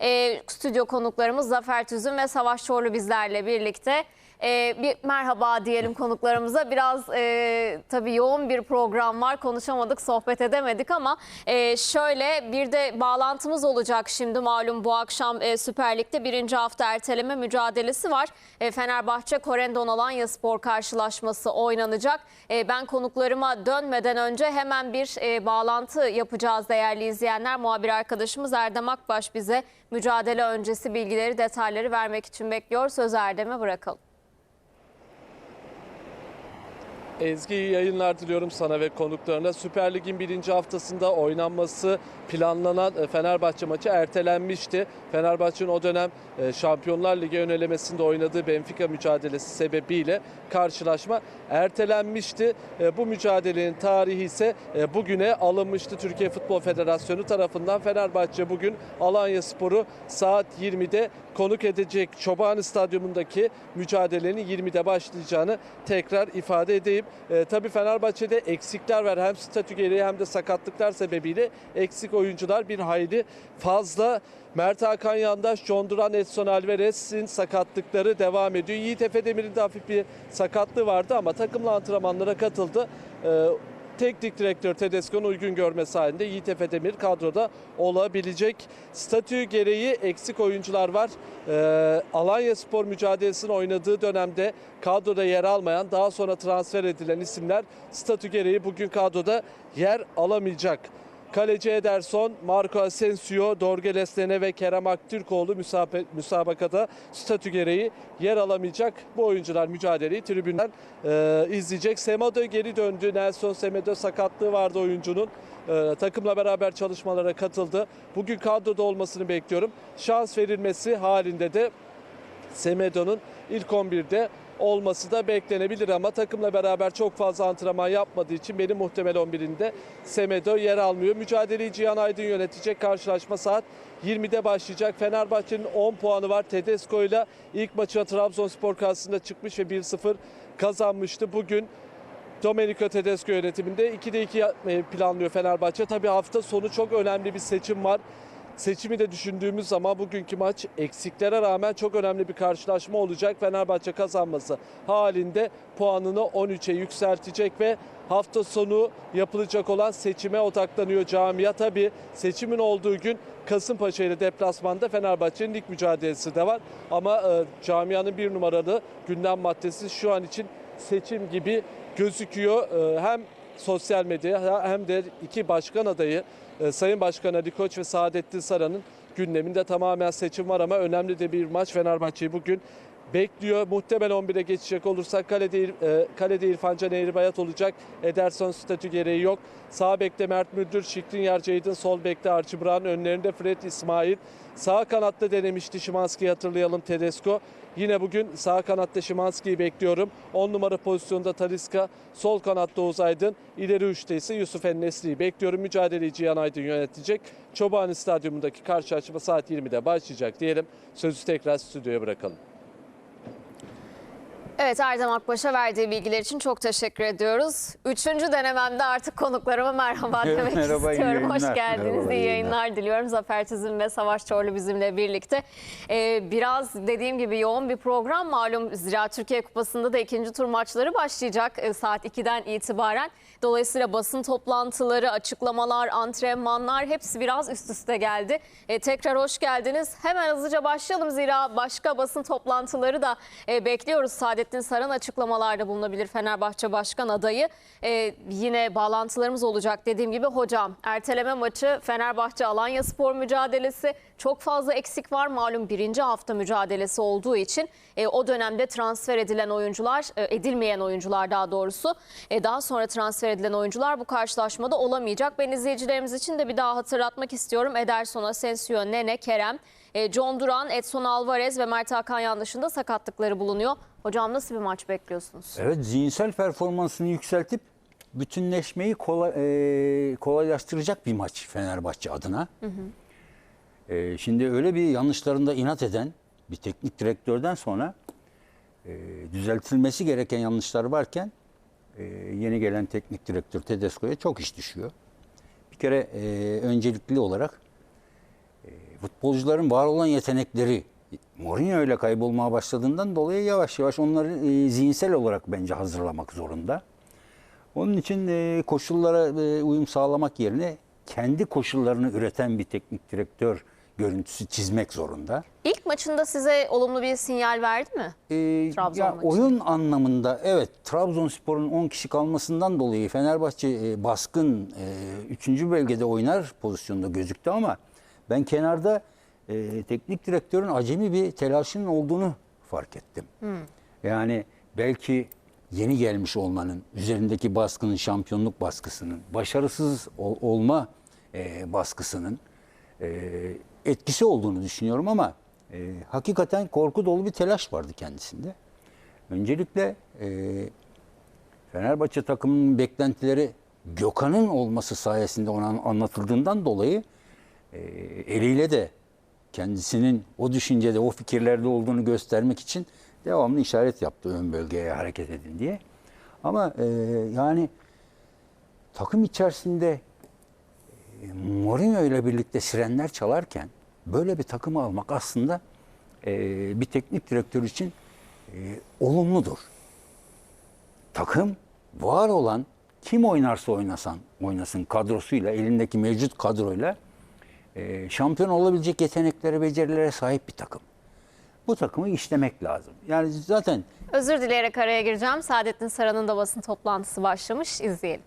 E, stüdyo konuklarımız Zafer Tüzün ve Savaş Çorlu bizlerle birlikte. E, bir merhaba diyelim konuklarımıza. Biraz e, tabii yoğun bir program var. Konuşamadık, sohbet edemedik ama e, şöyle bir de bağlantımız olacak şimdi malum bu akşam e, Süper Lig'de birinci hafta erteleme mücadelesi var. E, Fenerbahçe Korendon Alanya Spor karşılaşması oynanacak. E, ben konuklarıma dönmeden önce hemen bir e, bağlantı yapacağız değerli izleyenler. Muhabir arkadaşımız Erdem Akbaş bize mücadele öncesi bilgileri, detayları vermek için bekliyor. Söz Erdem'e bırakalım. Ezgi iyi yayınlar diliyorum sana ve konuklarına. Süper Lig'in birinci haftasında oynanması planlanan e, Fenerbahçe maçı ertelenmişti. Fenerbahçe'nin o dönem e, Şampiyonlar Ligi önelemesinde oynadığı Benfica mücadelesi sebebiyle karşılaşma ertelenmişti. E, Bu mücadelenin tarihi ise bugüne alınmıştı. Türkiye Futbol Federasyonu tarafından Fenerbahçe bugün Alanya Sporu saat 20'de konuk edecek Çobani Stadyumundaki mücadelenin 20'de başlayacağını tekrar ifade edeyim. E, tabii Fenerbahçe'de eksikler var. Hem statü gereği hem de sakatlıklar sebebiyle eksik oyuncular bir hayli fazla. Mert Hakan Yandaş, John Duran, Edson Alvarez'in sakatlıkları devam ediyor. Yiğit Efe Demir'in de hafif bir sakatlığı vardı ama takımla antrenmanlara katıldı. E, Teknik direktör Tedesco'nun uygun görmesi halinde Yiğit Efe Demir kadroda olabilecek. Statü gereği eksik oyuncular var. Ee, Alanya Spor mücadelesini oynadığı dönemde kadroda yer almayan daha sonra transfer edilen isimler statü gereği bugün kadroda yer alamayacak. Kaleci Ederson, Marco Asensio, Dorge Lene ve Kerem Aktürkoğlu müsabakada statü gereği yer alamayacak. Bu oyuncular mücadeleyi tribünden e, izleyecek. Semedo geri döndü. Nelson Semedo sakatlığı vardı oyuncunun. E, takımla beraber çalışmalara katıldı. Bugün kadroda olmasını bekliyorum. Şans verilmesi halinde de Semedo'nun ilk 11'de olması da beklenebilir ama takımla beraber çok fazla antrenman yapmadığı için benim muhtemel 11'inde Semedo yer almıyor. Mücadeleyi Cihan Aydın yönetecek. Karşılaşma saat 20'de başlayacak. Fenerbahçe'nin 10 puanı var. Tedesco ile ilk maçına Trabzonspor karşısında çıkmış ve 1-0 kazanmıştı. Bugün Domenico Tedesco yönetiminde 2'de 2 yapmayı planlıyor Fenerbahçe. Tabii hafta sonu çok önemli bir seçim var. Seçimi de düşündüğümüz zaman bugünkü maç eksiklere rağmen çok önemli bir karşılaşma olacak. Fenerbahçe kazanması halinde puanını 13'e yükseltecek ve hafta sonu yapılacak olan seçime odaklanıyor camia. Tabii seçimin olduğu gün Kasımpaşa ile deplasmanda Fenerbahçe'nin lig mücadelesi de var. Ama e, camianın bir numaralı gündem maddesi şu an için seçim gibi gözüküyor. E, hem sosyal medyaya hem de iki başkan adayı e, Sayın Başkan Ali Koç ve Saadettin Saran'ın gündeminde tamamen seçim var ama önemli de bir maç Fenerbahçe'yi bugün bekliyor. Muhtemel 11'e geçecek olursak kalede, e, kalede İrfan Can Eğribayat olacak. Ederson statü gereği yok. Sağ bekte Mert Müldür, Şikrin Ceydin, sol bekte Archie Brown, önlerinde Fred İsmail. Sağ kanatta denemişti Şimanski'yi hatırlayalım Tedesco. Yine bugün sağ kanatta Şimanski'yi bekliyorum. 10 numara pozisyonda Taliska, sol kanatta Oğuz Aydın, ileri üçte ise Yusuf Ennesli'yi bekliyorum. Mücadeleyi Cihan Aydın yönetecek. Çobani Stadyumundaki karşılaşma saat 20'de başlayacak diyelim. Sözü tekrar stüdyoya bırakalım. Evet Erdem Akbaş'a verdiği bilgiler için çok teşekkür ediyoruz. Üçüncü denememde artık konuklarıma merhaba demek merhaba, istiyorum. Hoş yayınlar. geldiniz. Merhaba, iyi iyi yayınlar diliyorum. Zafer Tüzün ve Savaş Çorlu bizimle birlikte. Ee, biraz dediğim gibi yoğun bir program. Malum Zira Türkiye Kupası'nda da ikinci tur maçları başlayacak e, saat 2'den itibaren. Dolayısıyla basın toplantıları, açıklamalar, antrenmanlar hepsi biraz üst üste geldi. E, tekrar hoş geldiniz. Hemen hızlıca başlayalım zira başka basın toplantıları da e, bekliyoruz. Saadettin Saran açıklamalarda bulunabilir Fenerbahçe Başkan adayı. E, yine bağlantılarımız olacak dediğim gibi hocam. Erteleme maçı Fenerbahçe Alanya Spor mücadelesi çok fazla eksik var. Malum birinci hafta mücadelesi olduğu için e, o dönemde transfer edilen oyuncular, e, edilmeyen oyuncular daha doğrusu e, daha sonra transfer edilen oyuncular bu karşılaşmada olamayacak. Ben izleyicilerimiz için de bir daha hatırlatmak istiyorum. Ederson, Asensio, Nene, Kerem, e, John Duran, Edson Alvarez ve Mert Hakan Yandaş'ın sakatlıkları bulunuyor. Hocam nasıl bir maç bekliyorsunuz? Evet zihinsel performansını yükseltip bütünleşmeyi kolay, e, kolaylaştıracak bir maç Fenerbahçe adına. E, şimdi öyle bir yanlışlarında inat eden bir teknik direktörden sonra e, düzeltilmesi gereken yanlışlar varken e, yeni gelen teknik direktör Tedesco'ya çok iş düşüyor. Bir kere e, öncelikli olarak e, futbolcuların var olan yetenekleri Mourinho ile kaybolmaya başladığından dolayı yavaş yavaş onları e, zihinsel olarak bence hazırlamak zorunda. Onun için e, koşullara e, uyum sağlamak yerine kendi koşullarını üreten bir teknik direktör görüntüsü çizmek zorunda. İlk maçında size olumlu bir sinyal verdi mi? Ee, Trabzon ya oyun anlamında evet Trabzonspor'un 10 kişi kalmasından dolayı Fenerbahçe e, baskın 3. bölgede oynar pozisyonda gözüktü ama ben kenarda e, teknik direktörün acemi bir telaşının olduğunu fark ettim. Yani belki yeni gelmiş olmanın, üzerindeki baskının, şampiyonluk baskısının, başarısız ol- olma e, baskısının e, etkisi olduğunu düşünüyorum ama e, hakikaten korku dolu bir telaş vardı kendisinde. Öncelikle e, Fenerbahçe takımının beklentileri Gökhan'ın olması sayesinde ona anlatıldığından dolayı e, eliyle de kendisinin o düşüncede, o fikirlerde olduğunu göstermek için devamlı işaret yaptı ön bölgeye hareket edin diye. Ama e, yani takım içerisinde e, Mourinho ile birlikte sirenler çalarken böyle bir takımı almak aslında e, bir teknik direktör için e, olumludur. Takım var olan kim oynarsa oynasan oynasın kadrosuyla elindeki mevcut kadroyla e, şampiyon olabilecek yeteneklere, becerilere sahip bir takım. Bu takımı işlemek lazım. Yani zaten Özür dileyerek araya gireceğim. Saadettin Saran'ın da basın toplantısı başlamış. İzleyelim.